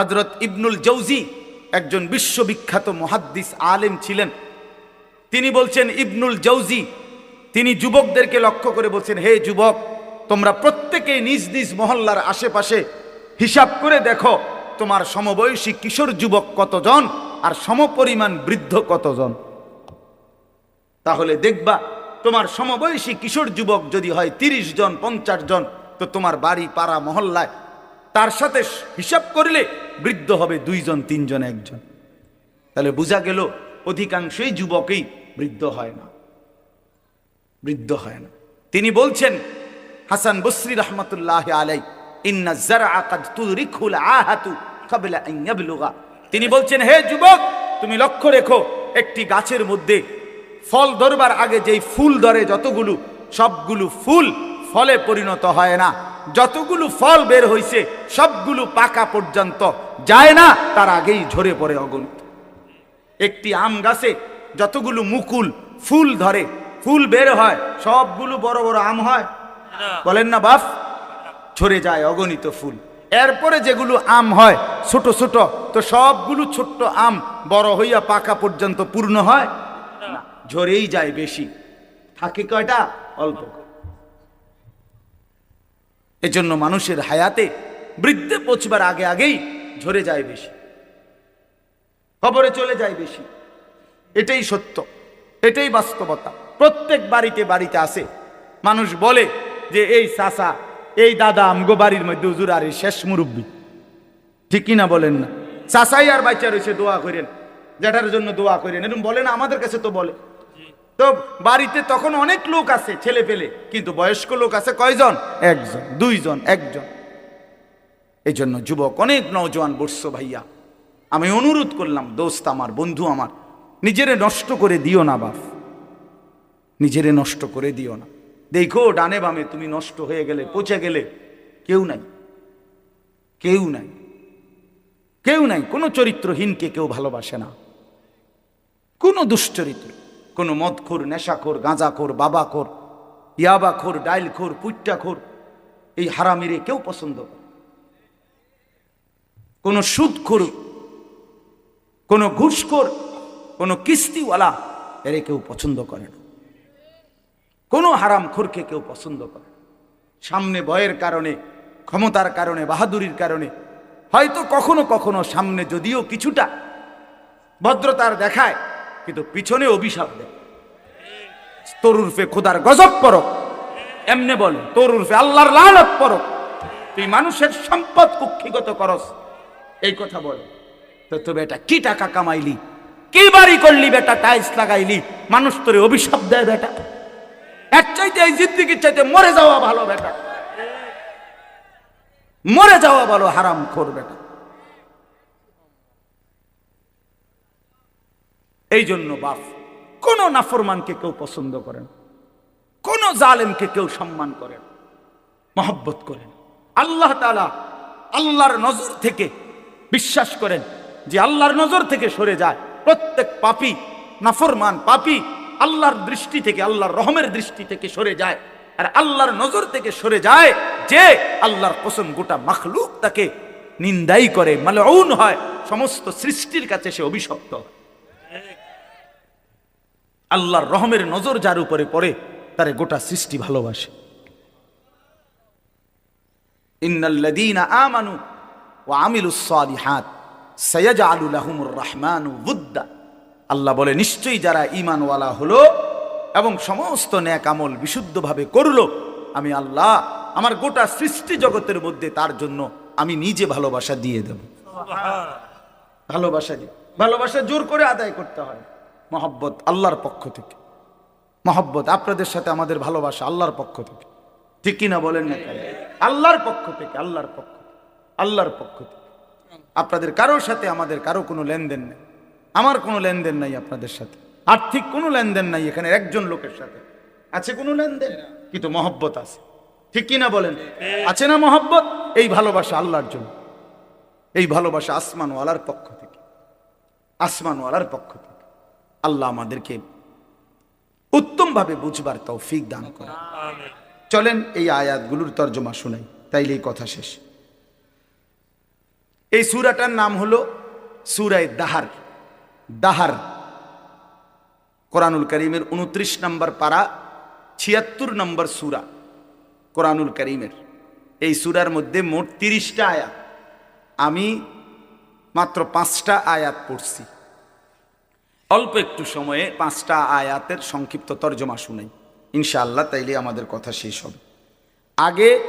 হজরত ইবনুল জৌজি একজন বিশ্ববিখ্যাত মহাদ্দিস আলেম ছিলেন। তিনি বলছেন, ইবনুল জৌজি তিনি যুবকদেরকে লক্ষ্য করে বলছেন, হে যুবক, তোমরা প্রত্যেকে নিজ নিজ মহল্লার আশেপাশে হিসাব করে দেখো, তোমার সমবয়সী কিশোর যুবক কতজন আর সমপরিমাণ বৃদ্ধ কতজন। তাহলে দেখবা, তোমার সমবয়সী কিশোর যুবক যদি হয় তিরিশ জন, পঞ্চাশ জন, তো তোমার বাড়ি, পাড়া, মহল্লায়, তার সাথে হিসাব করলে বৃদ্ধ হবে দুইজন, তিনজন, একজন। তাহলে বোঝা গেল অধিকাংশই যুবকই বৃদ্ধ হয় না। বৃদ্ধ হয় না। তিনি বলছেন, হাসান বসরি রহমতুল্লাহ আলাই তিনি বলছেন, হে যুবক, তুমি লক্ষ্য রেখো, একটি গাছের মধ্যে ফল ধরবার আগে যেই ফুল ধরে যতগুলো, সবগুলো ফুল ফলে পরিণত হয় না। যতগুলো ফল বের হইছে, সবগুলো পাকা পর্যন্ত যায় না, তার আগেই ঝরে পড়ে অগণিত একটি আম গাছে যতগুলো মুকুল, ফুল ধরে, ফুল বের হয়, সবগুলো বড় বড় আম হয়। বলেন না বাপ ঝরে যায় অগণিত ফুল। এরপরে যেগুলো আম হয়, ছোট ছোট, তো সবগুলো ছোট্ট আম বড় হইয়া পাকা পর্যন্ত পূর্ণ হয়। ঝরেই যায় বেশি। থাকে কয়টা? অল্প এজন্য মানুষের হায়াতে বৃদ্ধে পৌঁছবার আগে আগেই ঝরে যায় বেশি। খবরে চলে যায় বেশি। এটাই সত্য, এটাই বাস্তবতা। প্রত্যেক বাড়িতে বাড়িতে আসে। মানুষ বলে যে, এই চাচা, এই দাদা আমগো বাড়ির মধ্যে হুজুর আর এই শেষ মুরব্বী। ঠিক কিনা বলেন না। চাচাই আর বাচ্চা রয়েছে, দোয়া করেন। যেটার জন্য দোয়া করেন। এরকম না, আমাদের কাছে তো বলে। তো বাড়িতে তখন অনেক লোক আছে ছেলে পেলে। কিন্তু বয়স্ক লোক আছে কয়জন? একজন। দুইজন। একজন। এই জন্য যুবক অনেক নওজোয়ান বর্ষ ভাইয়া। আমি অনুরোধ করলাম দোস্ত আমার বন্ধু আমার নিজেরে নষ্ট করে দিও না বাপ। নিজেরে নষ্ট করে দিও না। দেখো ডানে বামে তুমি নষ্ট হয়ে গেলে পচে গেলে কেউ নাই। কেউ নাই। কেউ নাই। কোনো চরিত্রহীনকে কেউ ভালোবাসে না। কোনো দুশ্চরিত্র। কোনো মদখোর, নেশাখোর, গাঁজাখোর, বাবাখোর, ইয়াবাখোর, ডাইলখোর, পুইট্টাখোর, এই হারামিরে কেউ পছন্দ করে কোনো সুদখোর, কোনো ঘুষখোর, কোনো কিস্তিওয়ালা এরে কেউ পছন্দ করে না। কোনো হারাম খোরকে কেউ পছন্দ করে সামনে ভয়ের কারণে, ক্ষমতার কারণে, বাহাদুরির কারণে, হয়তো কখনো কখনো সামনে যদিও কিছুটা ভদ্রতার দেখায় কিন্তু পিছনে অভিশাপ দেয় তোর খোদার গজব পরক। এমনে বলে তোর আল্লাহর লালত পরক। তুই মানুষের সম্পদ কুক্ষিগত করস। এই কথা বলে। তো তো বেটা কি টাকা কামাইলি? কি বাড়ি করলি বেটা, টাইলস লাগাইলি? মানুষ তোরে অভিশাপ দেয় বেটা। এক চাইতে, এই জিন্দিগির চাইতে মরে যাওয়া ভালো বেটা। মরে যাওয়া ভালো হারাম খোর বেটা। এই জন্য বাপ, কোন নাফরমানকে কেউ পছন্দ করেন, কোন জালেমকে কেউ সম্মান করেন, মহব্বত করেন। আল্লাহ তালা আল্লাহর নজর থেকে বিশ্বাস করেন যে আল্লাহর নজর থেকে সরে যায়। প্রত্যেক পাপি নাফরমান পাপি আল্লাহর দৃষ্টি থেকে, আল্লাহর রহমের দৃষ্টি থেকে সরে যায়। আর আল্লাহর নজর থেকে সরে যায় যে আল্লাহর কসম গোটা মাখলুক তাকে নিন্দাই করে, মালউন হয়, সমস্ত সৃষ্টির কাছে সে অভিশপ্ত হয়। আল্লাহর রহমের নজর যার উপরে পড়ে তারে গোটা সৃষ্টি ভালোবাসে। আমানু ওয়া আমিলুস সালিহাত রহমানু আল্লাহ বলে নিশ্চয়ই যারা ঈমানওয়ালা হলো এবং সমস্ত ন্যাক আমল বিশুদ্ধভাবে করল আমি আল্লাহ আমার গোটা সৃষ্টি জগতের মধ্যে তার জন্য আমি নিজে ভালোবাসা দিয়ে দেব। ভালোবাসা দিয়ে। ভালোবাসা জোর করে আদায় করতে হয়। মহব্বত আল্লাহর পক্ষ থেকে। মহব্বত আপনাদের সাথে আমাদের ভালোবাসা আল্লাহর পক্ষ থেকে। ঠিক কিনা বলেন না আল্লাহর পক্ষ থেকে, আল্লাহর পক্ষ আল্লাহর পক্ষ থেকে। আপনাদের কারোর সাথে আমাদের কারও কোনো লেনদেন নেই। আমার কোনো লেনদেন নাই আপনাদের সাথে। আর্থিক কোনো লেনদেন নাই এখানে একজন লোকের সাথে। আছে কোনো লেনদেন? কিন্তু মহব্বত আছে। ঠিক কিনা বলেন? আছে না মহব্বত? এই ভালোবাসা আল্লাহর জন্য। এই ভালোবাসা আসমানওয়ালার পক্ষ থেকে। আসমানওয়ালার পক্ষ থেকে। আল্লাহ আমাদেরকে উত্তমভাবে বুঝবার তৌফিক দান করে চলেন এই আয়াতগুলোর তর্জমা শুনাই, তাইলে এই কথা শেষ। এই সুরাটার নাম হলো সুরায় দাহার। দাহার কোরআনুল করিমের উনত্রিশ নম্বর পারা, ছিয়াত্তর নম্বর সুরা কোরআনুল করিমের। এই সুরার মধ্যে মোট তিরিশটা আয়াত। আমি মাত্র পাঁচটা আয়াত পড়ছি। অল্প একটু সময়ে পাঁচটা আয়াতের সংক্ষিপ্ত তর্জমা শুনাই। ইনশাআল্লাহ তাইলে আমাদের কথা শেষ হবে। আগে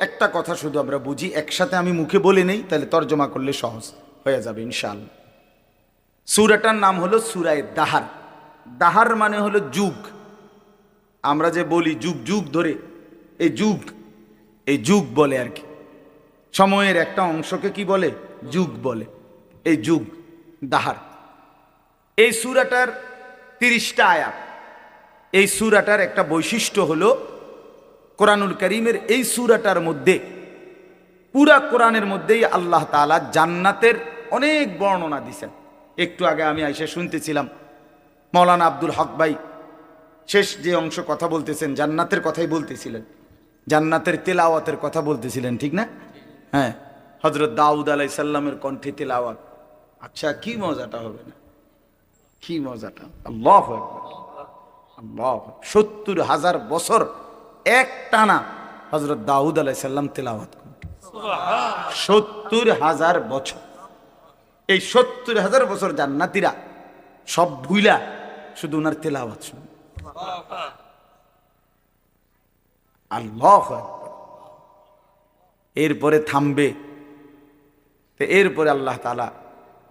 একটা কথা শুধু আমরা বুঝি, একসাথে আমি মুখে বলে নেই তাহলে তর্জমা করলে সহজ হয়ে যাবে ইনশাআল্লাহ। সুরাটার নাম হলো সুরায় দাহার। দাহার মানে হলো যুগ। আমরা যে বলি যুগ যুগ ধরে, এই যুগ এই যুগ বলে আর কি। সময়ের একটা অংশকে কি বলে? যুগ বলে। এই যুগ, দাহার। এই সুরাটার তিরিশটা আয়াত। এই সুরাটার একটা বৈশিষ্ট্য হল, কোরআনুল করিমের এই সুরাটার মধ্যে, পুরা কোরআনের মধ্যেই আল্লাহ তাআলা জান্নাতের অনেক বর্ণনা দিছেন। একটু আগে আমি আইসা শুনতেছিলাম, মৌলানা আব্দুল হক ভাই শেষ যে অংশ কথা বলতেছেন, জান্নাতের কথাই বলতেছিলেন। জান্নাতের তেলাওয়াতের কথা বলতেছিলেন, ঠিক না? হ্যাঁ হজরত দাউদ আলাই সাল্লামের কণ্ঠে তেলাওয়াত। আচ্ছা কি মজাটা হবে না? কি মজাটা? আল্লাহ আল্লাহ সত্তর হাজার বছর এক টানা হজরত দাউদ আলাই সাল্লাম তেলাওয়াত সত্তর হাজার বছর। এই সত্তর হাজার বছর জান্নাতিরা সব ভুইলা শুধু ওনার তেলাওয়াত শুনে। আল্লাহ। এরপরে থামবে। এরপরে আল্লাহ তালা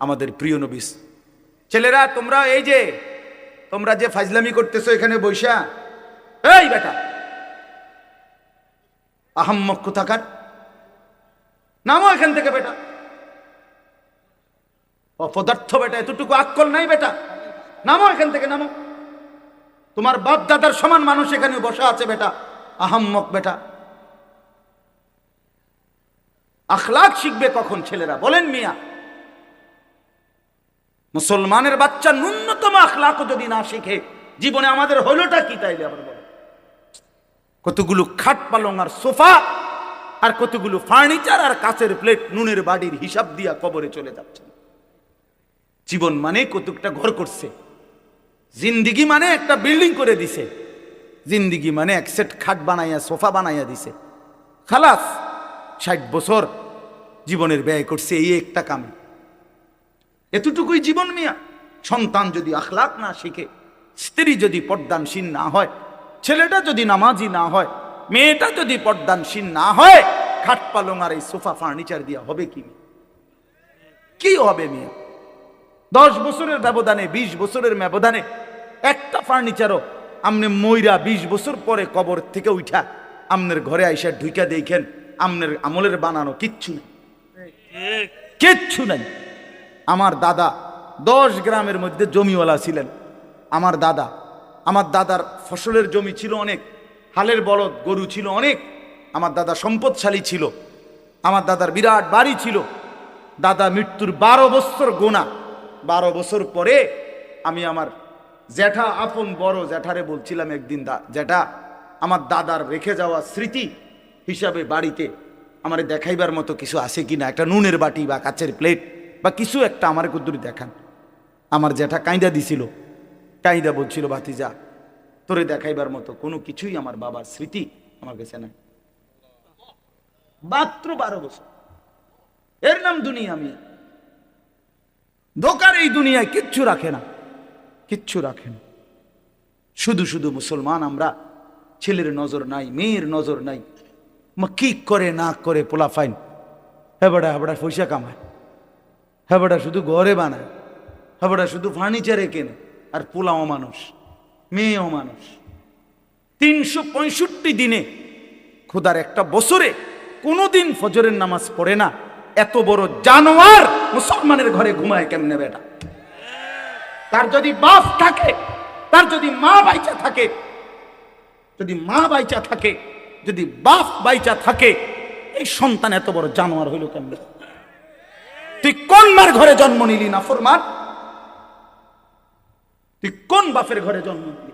আমাদের প্রিয় নবিস ছেলেরা, তোমরা এই যে, তোমরা যে ফাজলামি করতেছো এখানে বৈশা, এই বেটা, আহাম্মক কোথাকার? নামো এখান থেকে বেটা। অপদার্থ বেটা, এতটুকু আক্কল নাই বেটা। নামো এখান থেকে, নামো। তোমার বাপ দাদার সমান মানুষ এখানে বসা আছে বেটা, আহাম্মক বেটা। আখলাক শিখবে কখন ছেলেরা? বলেন মিয়া। মুসলমানের বাচ্চা ন্যূনতম আখলাকও যদি না শিখে, জীবনে আমাদের হলোটা কি তাইলে আবার বলে? কতগুলো খাট পালং আর সোফা আর কতগুলো ফার্নিচার আর কাচের প্লেট নুনের বাড়ির হিসাব দিয়া কবরে চলে যাচ্ছে। জীবন মানে কতকটা ঘর করছে। জিন্দিগি মানে একটা বিল্ডিং করে দিছে। জিন্দিগি মানে এক সেট খাট বানাইয়া, সোফা বানাইয়া দিছে। খালাস, ষাট বছর জীবনের ব্যয় করছে এই একটা কামে। এতটুকুই জীবন মিয়া। সন্তান যদি আখলাক না শিখে স্ত্রী যদি পর্দানসীন না হয় ছেলেটা যদি নামাজি না হয় মেয়েটা যদি পর্দানসীন না হয় খাট পালং আর এই সোফা ফার্নিচার দিয়া হবে কি কি হবে মিয়া? দশ বছরের ব্যবধানে বিশ বছরের ব্যবধানে একটা ফার্নিচারও আমনে ময়রা বিশ বছর পরে কবর থেকে উঠা আমনের ঘরে আইসা ঢুইকা দেখেন আমনের আমলের বানানো কিচ্ছু নেই। কিচ্ছু নাই। আমার দাদা দশ গ্রামের মধ্যে জমিওয়ালা ছিলেন। আমার দাদা, আমার দাদার ফসলের জমি ছিল অনেক, হালের বলদ, গরু ছিল অনেক, আমার দাদা সম্পদশালী ছিল, আমার দাদার বিরাট বাড়ি ছিল। দাদা মৃত্যুর বারো বছর গোনা, বারো বছর পরে আমি আমার জ্যাঠা আপন বড় জ্যাঠারে বলছিলাম একদিন, দা, জ্যাঠা, আমার দাদার রেখে যাওয়া স্মৃতি হিসাবে বাড়িতে আমার দেখাইবার মতো কিছু আছে কিনা? একটা নুনের বাটি বা কাচের প্লেট। বা কিছু একটা আমার কুদ্দুরি দেখান। আমার জ্যাঠা কাঁদা দিছিল। কাঁদা বলছিল, ভাতিজা, তোরে দেখাইবার মতো কোনো কিছুই আমার বাবার স্মৃতি আমার কাছে নাই। মাত্র বারো বছর। এর নাম দুনিয়া আমি। ধোকার এই দুনিয়ায় কিচ্ছু রাখে না। কিচ্ছু রাখে না। শুধু শুধু মুসলমান আমরা, ছেলের নজর নাই, মেয়ের নজর নাই। মা কি করে না করে পোলা ফাইন। হেবাডা হেবাডা পয়সা কামায়। হেবাডা শুধু ঘরে বানায়। হেবাডা শুধু ফার্নিচারে কেনে। আর পোলাও মানুষ, মেয়েও মানুষ। তিনশো পঁয়ষট্টি দিনে খোদার একটা বছরে কোনোদিন ফজরের নামাজ পড়ে না। এত বড় জানোয়ার মুসলমানের ঘরে ঘুমায় কেমনে বেটা? তার যদি বাপ থাকে, তার যদি মা বাইচা থাকে, যদি মা বাইচা থাকে, যদি বাপ বাইচা থাকে, এই সন্তান এত বড় জানোয়ার হইল কেমনে? তুই কোন মার ঘরে জন্ম নিলি না ফরমান? তুই কোন বাপের ঘরে জন্ম নিলি?